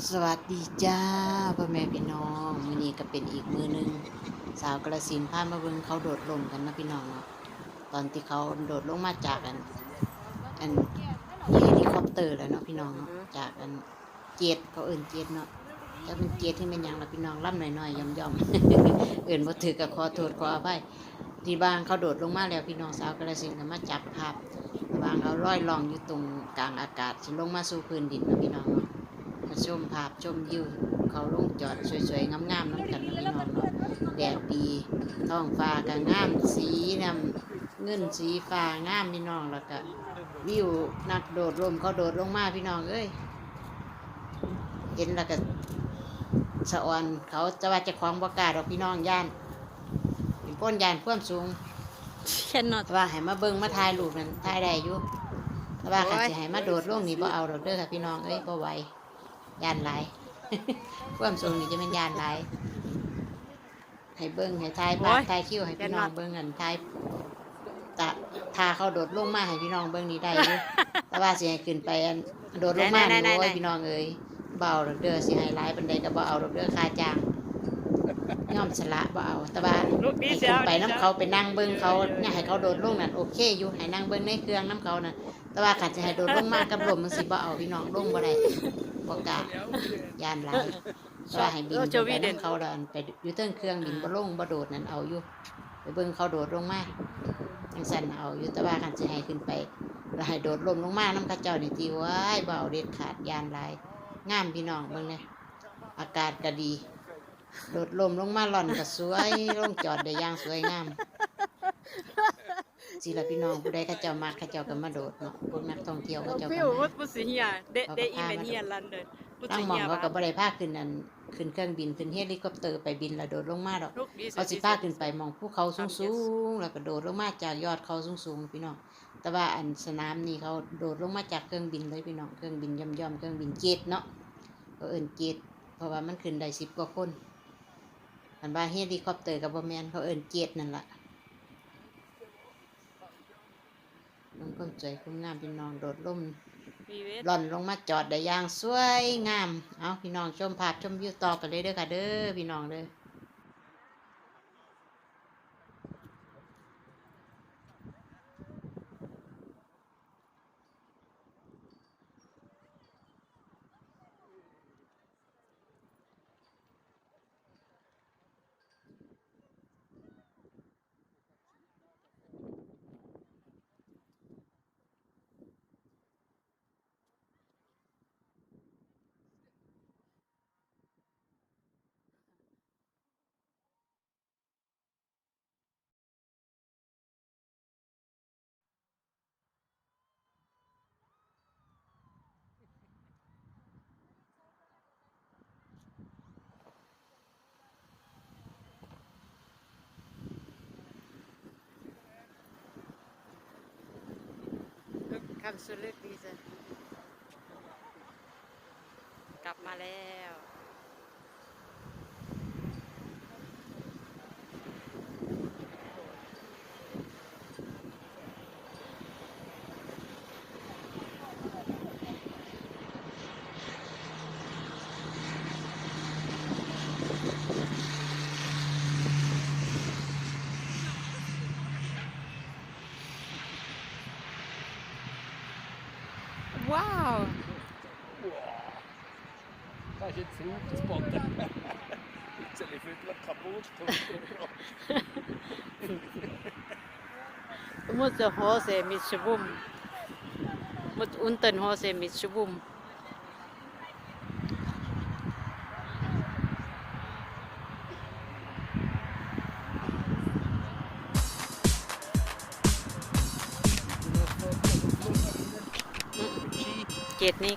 สวัสดีจ้าพ่อแม่พี่น้องมือนี้ก็เป็นอีกมือหนึง สาวกระสินพามาเบิงเขาโดดลงกันนะพี่น้องเนาะตอนที่เขาโดดลงมาจากอันอันเฮลิคอปเตอร์แล้วเนาะพี่น้องเนาะจากอันเจ็ดเขาเอิ่นเจ็ดเนาะจะเป็นเจ็ดที่เป็นยังล่ะพี่น้องล่ำหน่อยๆย่อมๆเอิ่นบ่ถือก็ขอโทษขออภัยที่บ้านเขาโดดลงมาแล้วพี่น้องสาวกระสินก็มาจับภาพวางเขาลอยลองอยู่ตรงกลางอากาศสิลงมาสู่พื้นดินนะพี่น้องเนาะ ชมภาพชมยิวเขาลงจอดสวยๆงามๆน้ำกันนะพี่น้องเนาะแดดดีท้องฟ้าก็งามสีน้ำเงินสีฟ้างามพี่น้องแล้วก็วิวนักโดดร่มเขาโดดลงมาพี่น้องเอ้ยเห็นแล้วก็สะออนเขาจะว่าเจะคล้าของบกล้าดอกพี่น้องย่านเป็นพ้นย่านความสูง cannot แต่ว่าให้มาเบิ่งมาถ่ายรูปนั้นถ่ายได้อยู่แต่ว่าโอ้คันยสิให้มาโดดลงนี่บ่เอาดอกเด้อค่ะพี่น้องเอ้ยบ่ไหว ย่านหลายความสูงนี่จะเป็นย่านหลายให้เบิ่งให้ถ่ายภาพถ่ายคิวให้พี่น้องเบิ่งกันถ่ายตะทาเขาโดดลงมาให้พี่น้องเบิ่งนี่ได้อยู่แต่ว่าสิให้ขึ้นไปอันโดดลงมานี่ไหนๆๆๆโอ้ยพี่น้องเอ้ยเบเอาดอกเด้อสิให้หลายปานใดก็บ่เอาดอกเด้อค่าจ้างยอมสละบ่เอาแต่ว่าลูกดีให้เสีขึ้ยนวไปดีน้ำเสียวเขาไปนั่งเบิ้งเขาเนี่ยให้เขาโดดลงนั่นโอเคอยู่ให้นั่งเบิ้งในเครื่องน้ำเขานั่นแต่ว่าขันจะให้โดดลงมากับลมมันสิบ่เอาพี่น้องลงบ่ได้ บ่กล้ายานหลายแต่ว่าให้บินโอ้ไปเจ้าวีเด่นน้ำเขาแล้วอันไปอยู่เทิงเครื่องบินบ่ลงบ่โดดนั่นเอาอยู่ ไปเบิ้งเขาโดดลงมาจังซั่นน่ะเอาอยู่แต่ว่าขันจะให้ขึ้นไปแล้วให้โดดลมลงมาน้ำเข้าเจ้านี่ตีไว้ายบ่เอาเด็ดขาดยานหลายงามพี่น้องเบิ่งเนี่ยอากาศก็ดี โดดลมลงมาหล่อนก็สวยลงจอดได้อย่างสวยงาม สิละพี่น้องผู้ใดเขาเจ้ามาเขาเจ้าก็มาโดดเนาะพวกนักท่องเที่ยวเขาเจ้าฟิก็วมาว่าปุสิเฮียเดะเขาก็เดะอีพาเมมาเฮียลันเลยปุตั้สิงหมอเฮีงยเขาก็บ่ได้พาขึ้นนั่นขึ้นเครื่องบินขึ้นเฮลิคอปเตอร์ไปบินแล้วโดดลงมาดอกลูกดีเขาสิพาขึ้นไปมองภูเขาสูงๆแล้วก็โดดลงมาจากยอดเขาสูงๆพี่น้อง แต่ว่าอันสนามนี่เขาโดดลงมาจากเครื่องบินเลยพี่น้อง เครื่องบินย่อมๆเครื่องบินเจ็ตเนาะเขาเอิ้นเจ็ตเพราะว่ามันขึ้นได้10กว่าคนอันว่าเฮลิคอปเตอร์ก็บ่แม่นเขาเอิ้นเจ็ตนั่นล่ะ มันก็สวยคุณงามพี่น้องโดดล่มมีเวทหล่อนลงมาจอดได้อย่างสวยงาม เอาพี่น้องชมภาพชมวิวต่อไปเลยเด้อค่ะเด้อพี่น้องเด้อ คำสุดลึกดีจ้ะกลับมาแล้ว Wow! Das ist jetzt aufgespotten. Jetzt ein Viertel kaputt, kommt Du musst eine Hose mit Schwumm. Du musst unten Hose mit Schwumm. เจ็ดนี่